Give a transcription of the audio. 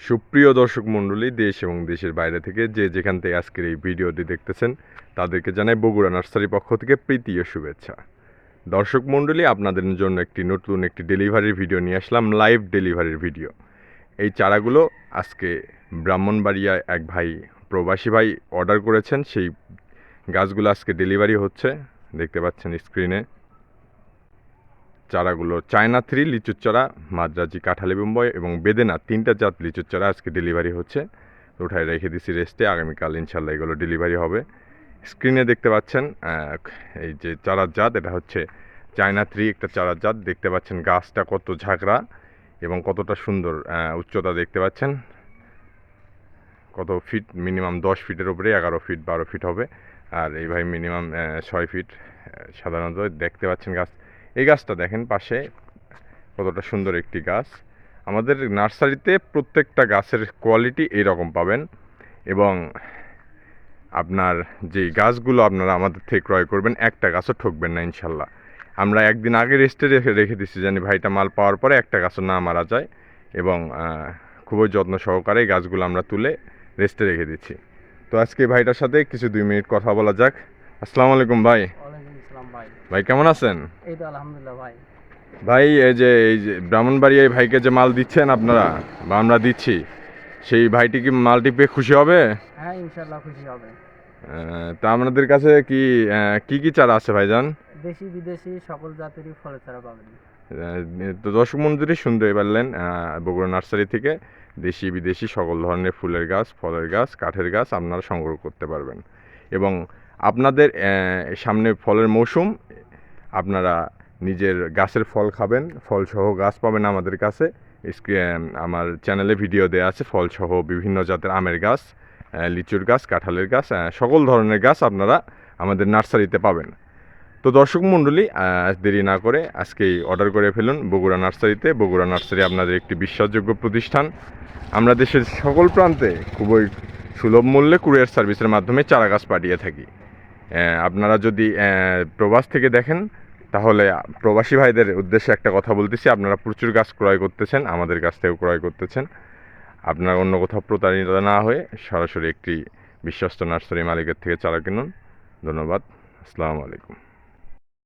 সুপ্রিয় দর্শক মণ্ডলী, দেশ এবং দেশের বাইরে থেকে যে যেখান থেকে আজকের এই ভিডিওটি দেখতেছেন, তাদেরকে জানাই বগুড়া নার্সারি পক্ষ থেকে প্রীতি ও শুভেচ্ছা। দর্শক মণ্ডলী, আপনাদের জন্য একটি নতুন একটি ডেলিভারির ভিডিও নিয়ে আসলাম, লাইভ ডেলিভারির ভিডিও। এই চারাগুলো আজকে ব্রাহ্মণবাড়িয়া এক ভাই, প্রবাসী ভাই অর্ডার করেছেন। সেই গাছগুলো আজকে ডেলিভারি হচ্ছে, দেখতে পাচ্ছেন স্ক্রিনে। চারাগুলো চায়না থ্রি লিচুর চারা, মাদ্রাজি কাঁঠালি বোম্বয় এবং বেদেনা তিনটা জাত লিচুর চারা আজকে ডেলিভারি হচ্ছে। উঠায় রেখে দিছি রেস্টে, আগামীকাল ইনশাল্লাহ এগুলো ডেলিভারি হবে। স্ক্রিনে দেখতে পাচ্ছেন এই যে চারার জাত, এটা হচ্ছে চায়না থ্রি একটা চারার জাত। দেখতে পাচ্ছেন গাছটা কত ঝাঁকড়া এবং কতটা সুন্দর উচ্চতা দেখতে পাচ্ছেন। কত ফিট, মিনিমাম দশ ফিটের উপরে, এগারো ফিট, বারো ফিট হবে। আর এই ভাই মিনিমাম ছয় ফিট সাধারণত দেখতে পাচ্ছেন গাছ। এই গাছটা দেখেন পাশে, কতটা সুন্দর একটি গাছ। আমাদের নার্সারিতে প্রত্যেকটা গাছের কোয়ালিটি এইরকম পাবেন এবং আপনার যে গাছগুলো আপনারা আমাদের থেকে ক্রয় করবেন, একটা গাছও ঠকবেন না ইনশাল্লাহ। আমরা একদিন আগে রেস্টে রেখে রেখে দিচ্ছি জানি ভাইটা মাল পাওয়ার পরে একটা গাছও না মারা যায় এবং খুবই যত্ন সহকারে গাছগুলো আমরা তুলে রেস্টে রেখে দিচ্ছি। তো আজকে ভাইটার সাথে কিছু দুই মিনিট কথা বলা যাক। আসসালামু আলাইকুম ভাই। ভাই কেমন আছেন? এই তো আলহামদুলিল্লাহ ভাই। ভাই এই যে এই যে ব্রাহ্মণবাড়ি এই ভাইকে যে মাল দিচ্ছেন আপনারা বা আমরা দিচ্ছি সেই ভাইটি কি মালটি পেয়ে খুশি হবে? হ্যাঁ ইনশাল্লাহ খুশি হবে। তা আপনাদের কাছে কি কি কি চারা আছে ভাইজান? দেশি বিদেশি সকল জাতেরই ফলের চারা পাবেন। তো দর্শক মন্দিরই শুনতে পারলেন বগুড়া নার্সারি থেকে দেশি বিদেশি সকল ধরনের ফুলের গাছ ফলের গাছ কাঠের গাছ আপনারা সংগ্রহ করতে পারবেন। এবং আপনাদের সামনে ফলের মৌসুম। আপনারা নিজের গাছের ফল খাবেন, ফলসহ গাছ পাবেন আমাদের কাছে। আমার চ্যানেলে ভিডিও দেওয়া আছে, ফলসহ বিভিন্ন জাতের আমের গাছ লিচুর গাছ, কাঁঠালের গাছ সকল ধরনের গাছ আপনারা আমাদের নার্সারিতে পাবেন। তো দর্শক মণ্ডলী দেরি না করে আজকেই অর্ডার করে ফেলুন বগুড়া নার্সারিতে। বগুড়া নার্সারি আপনাদের একটি বিশ্বাসযোগ্য প্রতিষ্ঠান। আমরা দেশের সকল প্রান্তে খুবই সুলভ মূল্যে কুরিয়ার সার্ভিসের মাধ্যমে চারা গাছ পাঠিয়ে থাকি। আপনারা যদি প্রবাস থেকে দেখেন, তাহলে প্রবাসী ভাইদের উদ্দেশ্যে একটা কথা বলতেছি। আপনারা প্রচুর গাছ ক্রয় করতেছেন, আমাদের কাছ থেকেও ক্রয় করতেছেন। আপনারা অন্য কোথাও প্রতারিত না হয়ে সরাসরি একটি বিশ্বস্ত নার্সারি মালিকের থেকে চারা কিনুন। ধন্যবাদ। আসসালামু আলাইকুম।